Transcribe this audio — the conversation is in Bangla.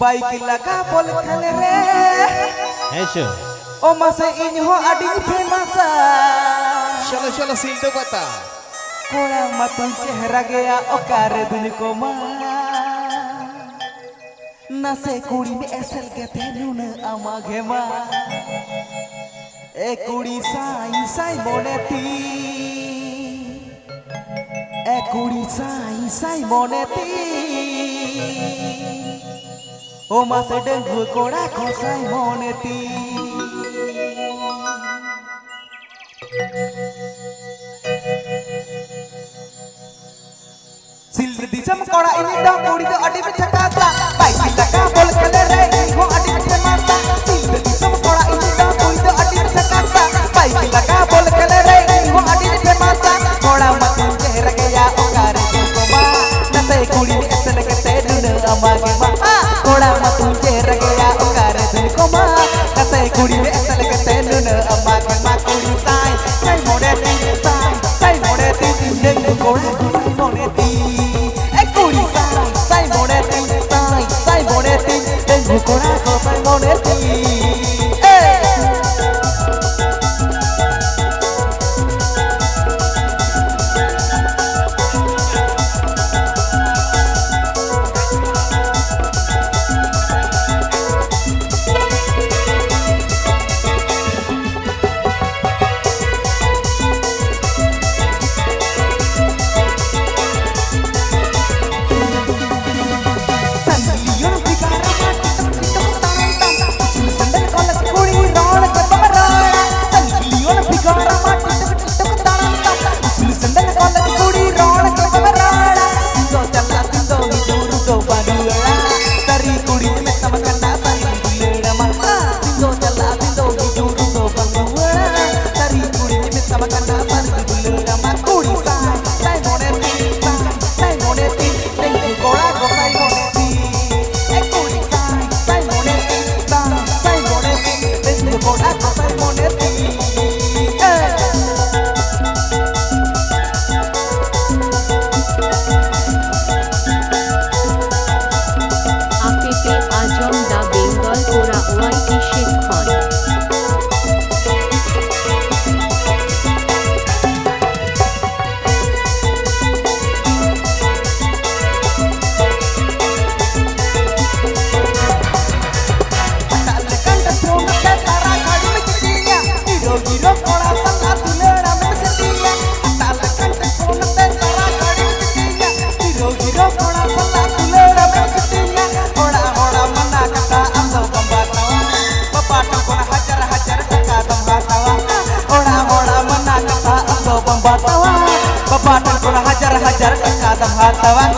বাইক লাগা বল খেলে রে। এসো ও মাসে ইনহো আডিং ফেমাসা। চলো চলো সিলটো কথা কোড়া মতন চেহারা গেয়া ওকার দিন কো মা নাসে কুড়ি মে এসেল কে তেনুন আমা ঘেমা। এ কুড়ি সাই সাই মনে তি। এ কুড়ি সাই সাই মনে তি। ও মাসে ডেঙ্গু গোড়া খসাই মনেতি सिल्वर दिसम कोड़ा इनी दा कोड़ी दो अड़ी में छटाता Correct. ಹತವನ್